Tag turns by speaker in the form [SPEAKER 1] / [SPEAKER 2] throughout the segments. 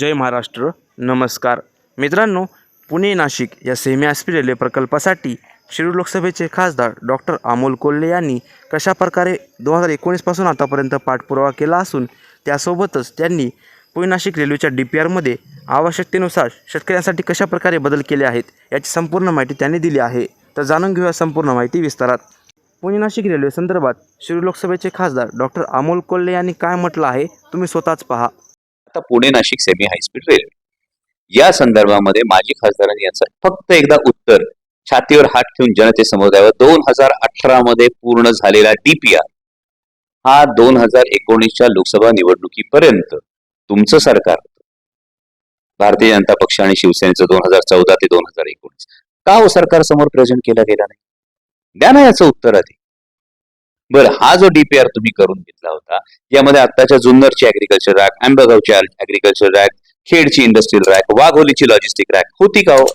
[SPEAKER 1] जय महाराष्ट्र. नमस्कार. मित्रांनो पुणे नाशिक या सेमी आस्पी रेल्वे प्रकल्पासाठी शिरूर लोकसभेचे खासदार डॉक्टर अमोल कोल्हे यांनी कशाप्रकारे दोन हजार एकोणीसपासून आतापर्यंत पाठपुरावा केला असून त्यासोबतच त्यांनी पुणे नाशिक रेल्वेच्या डी पी आरमध्ये आवश्यकतेनुसार शेतकऱ्यांसाठी कशाप्रकारे बदल केले आहेत याची संपूर्ण माहिती त्यांनी दिली आहे. तर जाणून घेऊया संपूर्ण माहिती विस्तारात. पुणे नाशिक रेल्वे संदर्भात शिरूर लोकसभेचे खासदार डॉक्टर अमोल कोल्हे यांनी काय म्हटलं आहे तुम्ही स्वतःच पहा.
[SPEAKER 2] आता Pune Nashik semi high speed railway या संदर्भामध्ये माजी खासदारांनी याचं फक्त एकदा उत्तर छातीवर हात ठेवून जनतेसमोर द्यावं दोन हजार अठरा मध्ये पूर्ण झालेला डीपीआर हा दोन हजार एकोणीसच्या लोकसभा निवडणुकीपर्यंत तुमचं सरकार भारतीय जनता पक्ष आणि शिवसेनेचं दोन हजार चौदा ते दोन हजार एकोणीस. का हो सरकार समोर प्रेझेंट केला गेला नाही? द्या ना याचं उत्तर आधी. बरं हा जो डीपीआर तुम्ही करून घेतला होता यामध्ये आत्ताच्या जुन्नरची अॅग्रिकल्चर रॅक आंबेगावची अॅग्रिकल्चर रॅक खेडची इंडस्ट्रियल रॅक वाघोलीची लॉजिस्टिक रॅक होती का हो?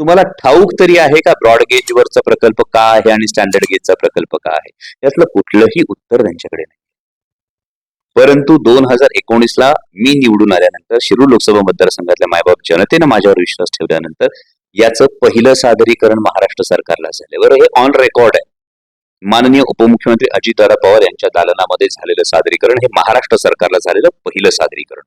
[SPEAKER 2] तुम्हाला ठाऊक तरी आहे का? ब्रॉड गेजवरचा प्रकल्प का आहे आणि स्टँडर्ड गेजचा प्रकल्प का आहे? यातलं कुठलंही उत्तर त्यांच्याकडे नाही. परंतु दोन हजार एकोणीसला मी निवडून आल्यानंतर शिरूर लोकसभा मतदारसंघातल्या मायबाप जनतेनं माझ्यावर विश्वास ठेवल्यानंतर याचं पहिलं सादरीकरण महाराष्ट्र सरकारला झालं. बरं हे ऑन रेकॉर्ड आहे. माननीय उपमुख्यमंत्री अजितदादा पवार यांच्या दालनामध्ये झालेलं सादरीकरण हे महाराष्ट्र सरकारला झालेलं पहिलं सादरीकरण.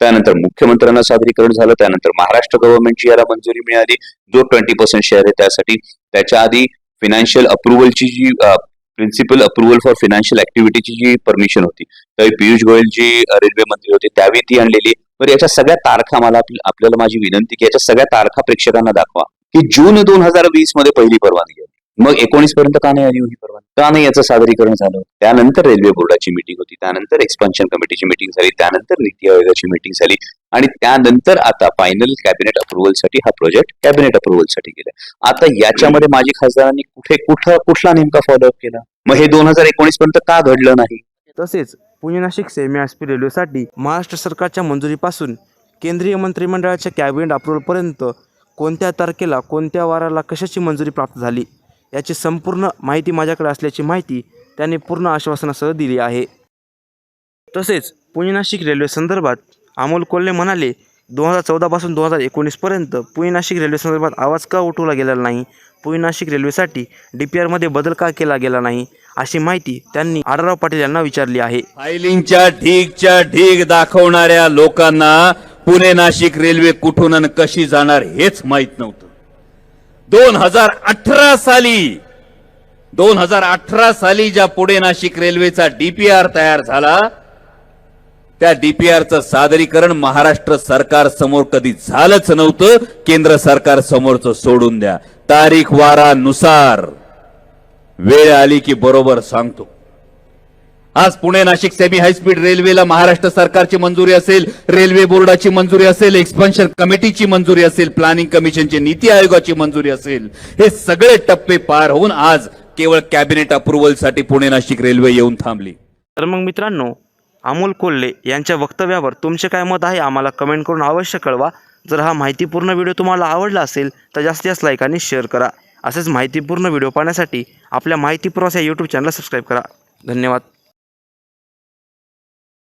[SPEAKER 2] त्यानंतर मुख्यमंत्र्यांना सादरीकरण झालं त्यानंतर महाराष्ट्र गव्हर्नमेंटची याला मंजुरी मिळाली. जो ट्वेंटी पर्सेंट शेअर आहे त्यासाठी त्याच्या आधी फिनान्शियल अप्रुव्हलची जी प्रिन्सिपल अप्रुव्हल फॉर फिनान्शियल ऍक्टिव्हिटीची जी परमिशन होती त्यावेळी पियुष गोयल जी रेल्वे मंत्री होते त्यावेळी ती आणलेली. तर याच्या सगळ्या तारखा मला आपल्याला माझी विनंती की याच्या सगळ्या तारखा प्रेक्षकांना दाखवा की जून दोन हजार वीसमध्ये पहिली परवानगी आली. मग एकोणीस पर्यंत का नाही आली होती परवानगी? का नाही याचं सादरीकरण झालं? त्यानंतर रेल्वे बोर्डाची मिटिंग होती त्यानंतर एक्सपान्शन कमिटीची मिटिंग झाली त्यानंतर नीती आयोगाची मिटिंग झाली आणि त्यानंतर आता फायनल कॅबिनेट अप्रुव्हलसाठी हा प्रोजेक्ट कॅबिनेट अप्रुव्हलसाठी गेला. आता याच्यामध्ये माजी खासदारांनी कुठे कुठं कुठला नेमका फॉलोअप केला? मग हे दोन हजार एकोणीस पर्यंत का घडलं नाही?
[SPEAKER 1] तसेच पुणे नाशिक सेमी एसपी रेल्वेसाठी महाराष्ट्र सरकारच्या मंजुरीपासून केंद्रीय मंत्रिमंडळाच्या कॅबिनेट अप्रुव्हलपर्यंत कोणत्या तारखेला कोणत्या वाराला कशाची मंजुरी प्राप्त झाली? याची संपूर्ण माहिती माझ्याकडे असल्याची माहिती त्यांनी पूर्ण आश्वासनासह दिली आहे. तसेच पुणे नाशिक रेल्वे संदर्भात अमोल कोल्हे म्हणाले दोन हजार चौदापासून दोन हजार एकोणीसपर्यंत पुणे नाशिक रेल्वे संदर्भात आवाज का उठवला गेला नाही? पुणे नाशिक रेल्वेसाठी डी पी आरमध्ये बदल का केला गेला नाही? अशी माहिती त्यांनी आढळराव पाटील यांना विचारली आहे.
[SPEAKER 3] फायलिंगच्या ढीगच्या ढीग दाखवणाऱ्या लोकांना पुणे नाशिक रेल्वे कुठून आणि कशी जाणार हेच माहीत नव्हतं. दोन हजार अठरा साली दोन हजार अठरा साली ज्या पुणे नाशिक रेल्वेचा डीपीआर तयार झाला त्या डीपीआरचं सादरीकरण महाराष्ट्र सरकार समोर कधी झालंच नव्हतं. केंद्र सरकार समोरचं सोडून द्या. तारीख वारानुसार वेळ आली की बरोबर सांगतो. आज Pune Nashik semi high speed रेल्वेला महाराष्ट्र सरकारची मंजुरी असेल रेल्वे बोर्डाची मंजुरी असेल एक्सपान्शन कमिटीची मंजुरी असेल प्लॅनिंग कमिशनची नीती आयोगाची मंजुरी असेल हे सगळे टप्पे पार होऊन आज केवळ कॅबिनेट अप्रुव्हलसाठी पुणे नाशिक रेल्वे येऊन थांबली.
[SPEAKER 1] तर मग मित्रांनो अमोल कोल्हे यांच्या वक्तव्यावर तुमचे काय मत आहे आम्हाला कमेंट करून अवश्य कळवा. जर हा माहितीपूर्ण व्हिडिओ तुम्हाला आवडला असेल तर जास्तीत जास्त लाईक आणि शेअर करा. असेच माहितीपूर्ण व्हिडिओ पाहण्यासाठी आपल्या माहितीपूर्वस या यूट्यूब चॅनलला सबस्क्राईब करा. धन्यवाद.